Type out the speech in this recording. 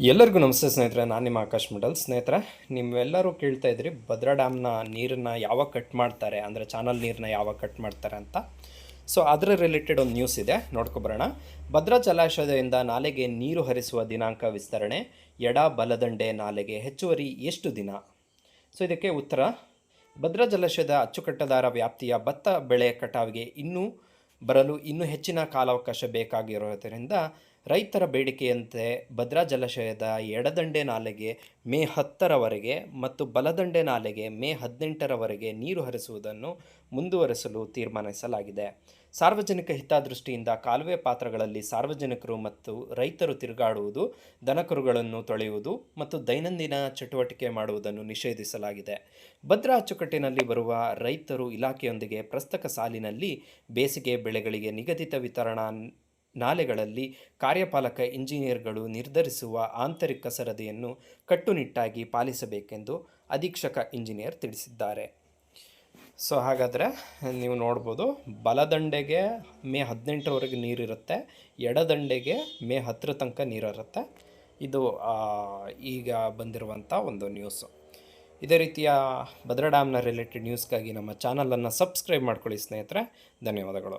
ಎಲ್ಲರಿಗೂ ನಮಸ್ತೆ ಸ್ನೇಹಿತರೆ, ನಾನು ನಿಮ್ಮ ಆಕಾಶ್ ಮಂಡಲ್. ಸ್ನೇಹಿತರೆ, ನೀವೆಲ್ಲರೂ ಕೇಳ್ತಾ ಇದ್ರಿ ಭದ್ರಾ ಡ್ಯಾಮ್ನ ನೀರನ್ನು ಯಾವಾಗ ಕಟ್ ಮಾಡ್ತಾರೆ, ಅಂದರೆ ಚಾನಲ್ ನೀರನ್ನ ಯಾವಾಗ ಕಟ್ ಮಾಡ್ತಾರೆ ಅಂತ. ಸೊ ಅದರ ರಿಲೇಟೆಡ್ ಒಂದು ನ್ಯೂಸ್ ಇದೆ ನೋಡ್ಕೊಬರೋಣ ಭದ್ರಾ ಜಲಾಶಯದಿಂದ ನಾಲೆಗೆ ನೀರು ಹರಿಸುವ ದಿನಾಂಕ ವಿಸ್ತರಣೆ, ಎಡ ಬಲದಂಡೆ ನಾಲೆಗೆ ಹೆಚ್ಚುವರಿ ಎಷ್ಟು ದಿನ? ಸೊ ಇದಕ್ಕೆ ಉತ್ತರ, ಭದ್ರಾ ಜಲಾಶಯದ ಅಚ್ಚುಕಟ್ಟದಾರ ವ್ಯಾಪ್ತಿಯ ಭತ್ತ ಬೆಳೆ ಕಟಾವಿಗೆ ಇನ್ನೂ ಬರಲು ಇನ್ನೂ ಹೆಚ್ಚಿನ ಕಾಲಾವಕಾಶ ಬೇಕಾಗಿರೋದರಿಂದ ರೈತರ ಬೇಡಿಕೆಯಂತೆ ಭದ್ರಾ ಜಲಾಶಯದ ಎಡದಂಡೆ ನಾಲೆಗೆ ಮೇ ಹತ್ತರವರೆಗೆ ಮತ್ತು ಬಲದಂಡೆ ನಾಲೆಗೆ ಮೇ ಹದಿನೆಂಟರವರೆಗೆ ನೀರು ಹರಿಸುವುದನ್ನು ಮುಂದುವರೆಸಲು ತೀರ್ಮಾನಿಸಲಾಗಿದೆ. ಸಾರ್ವಜನಿಕ ಹಿತದೃಷ್ಟಿಯಿಂದ ಕಾಲುವೆ ಪಾತ್ರಗಳಲ್ಲಿ ಸಾರ್ವಜನಿಕರು ಮತ್ತು ರೈತರು ತಿರುಗಾಡುವುದು, ದನಕರುಗಳನ್ನು ತೊಳೆಯುವುದು ಮತ್ತು ದೈನಂದಿನ ಚಟುವಟಿಕೆ ಮಾಡುವುದನ್ನು ನಿಷೇಧಿಸಲಾಗಿದೆ. ಭದ್ರಾ ಅಚ್ಚುಕಟ್ಟಿನಲ್ಲಿ ಬರುವ ರೈತರು ಇಲಾಖೆಯೊಂದಿಗೆ ಪ್ರಸ್ತಕ ಸಾಲಿನಲ್ಲಿ ಬೇಸಿಗೆ ಬೆಳೆಗಳಿಗೆ ನಿಗದಿತ ವಿತರಣಾ ನಾಲೆಗಳಲ್ಲಿ ಕಾರ್ಯಪಾಲಕ ಇಂಜಿನಿಯರ್ಗಳು ನಿರ್ಧರಿಸುವ ಆಂತರಿಕ ಸರದಿಯನ್ನು ಕಟ್ಟುನಿಟ್ಟಾಗಿ ಪಾಲಿಸಬೇಕೆಂದು ಅಧೀಕ್ಷಕ ಇಂಜಿನಿಯರ್ ತಿಳಿಸಿದ್ದಾರೆ. ಸೊ ಹಾಗಾದರೆ ನೀವು ನೋಡ್ಬೋದು, ಬಲದಂಡೆಗೆ ಮೇ ಹದಿನೆಂಟರವರೆಗೆ ನೀರಿರುತ್ತೆ, ಎಡದಂಡೆಗೆ ಮೇ ಹತ್ತರ ತನಕ ನೀರಿರುತ್ತೆ. ಇದು ಈಗ ಬಂದಿರುವಂಥ ಒಂದು ನ್ಯೂಸು ಇದೇ ರೀತಿಯ ಭದ್ರಾ ಡ್ಯಾಮ್ನ ರಿಲೇಟೆಡ್ ನ್ಯೂಸ್ಗಾಗಿ ನಮ್ಮ ಚಾನಲನ್ನು ಸಬ್ಸ್ಕ್ರೈಬ್ ಮಾಡ್ಕೊಳ್ಳಿ ಸ್ನೇಹಿತರೆ. ಧನ್ಯವಾದಗಳು.